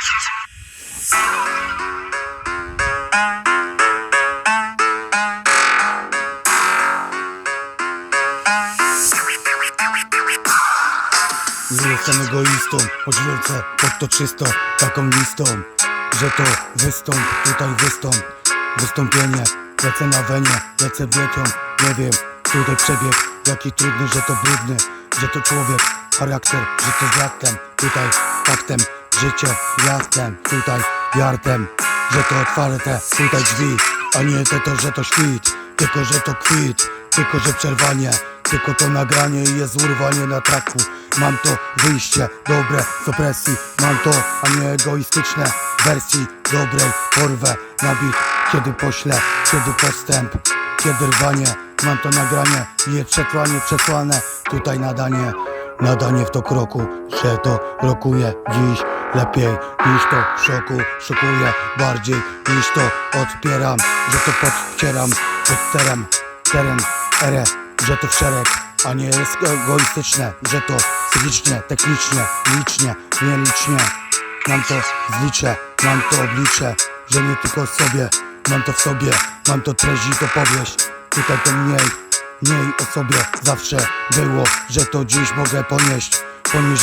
Nie jestem egoistą, choć lecę pod to czysto taką listą Że to wystąp, tutaj wystąp. Wystąpienie, lecę na wenie, lecę wiecią Nie wiem, tutaj przebieg, jaki trudny, że to brudny Że to człowiek, charakter, że to z Tutaj faktem, życie, jastem Tutaj jartem, że to otwarte Tutaj drzwi, a nie te to, że to świt Tylko, że to kwit, tylko, że przerwanie tylko to nagranie jest urwanie na traku. Mam to wyjście dobre z opresji Mam to, a nie egoistyczne wersji dobrej porwę na bit. Kiedy poślę, kiedy postęp, kiedy rwanie Mam to nagranie jest przetrwanie przesłane Tutaj nadanie, nadanie w to kroku Że to rokuje. Dziś lepiej niż to w szoku. Szokuję bardziej niż to odpieram Że to podcieram. Pod terem, teren, erę że to w szereg, a nie jest egoistyczne Że to psychicznie, technicznie, licznie, nielicznie. Mam to zliczę, mam to obliczę Że nie tylko sobie, mam to w sobie. Mam to treść i to powieść. Tutaj to mniej, mniej o sobie Zawsze było, że to dziś mogę ponieść.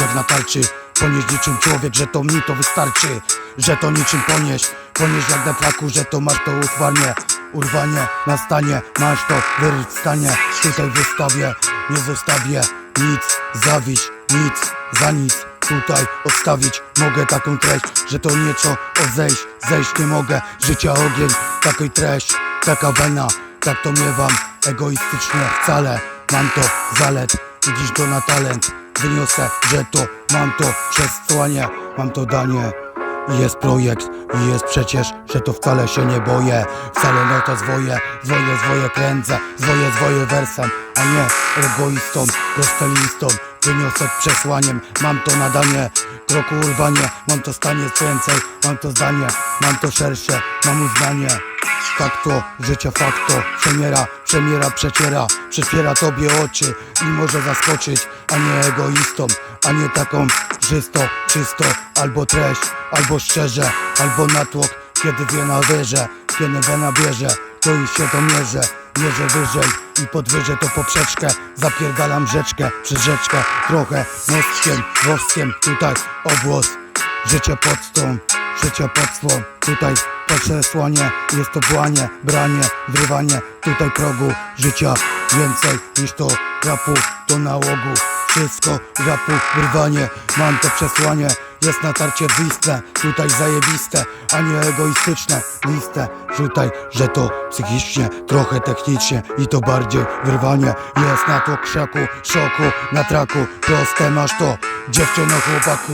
Jak na tarczy Ponieść niczym człowiek, że to mi to wystarczy Że to niczym ponieść. Ponieść jak na traku, że to masz to urwanie Urwanie nastanie, masz to wyryć stanie Tutaj wystawię, nie zostawię nic Zawiść, nic, za nic Tutaj odstawić. Mogę taką treść Że to nieco odejść, zejść nie mogę. Życia ogień, takiej treść Taka wena, tak to miewam Egoistycznie wcale Mam to zalet. I dziś to na talent Wyniosę, że to mam to przesłanie. Mam to danie i jest projekt i jest przecież, że to wcale się nie boję. Wcale no to zwoje, zwoje, zwoje kręcę Zwoje, zwoje wersem, a nie egoistą Prostelistą, wyniosę przesłaniem Mam to nadanie, kroku urwanie Mam to stanie więcej, mam to zdanie Mam to szersze, mam uznanie to, życia fakto Przemiera, przemiera, przeciera Przeciera tobie oczy i może zaskoczyć A nie egoistą, a nie taką Czysto, czysto, albo treść Albo szczerze, albo natłok Kiedy wiena wierzę, kiedy wena bierze To już się to mierzę Mierzę wyżej i podwyżę to poprzeczkę Zapierdalam rzeczkę przez rzeczkę Trochę mostkiem, woskiem Tutaj obłos Życie pod swą Tutaj przesłanie, jest to błanie, branie, wrywanie Tutaj progu życia. Więcej niż to rapu do nałogu. Wszystko rapu, wyrwanie, mam to przesłanie jest natarcie wiste, tutaj zajebiste, a nie egoistyczne. Listę rzutaj, że to psychicznie, trochę technicznie I to bardziej wyrwanie. Jest na to krzaku, szoku, na traku Proste masz to, dziewczyno chłopaku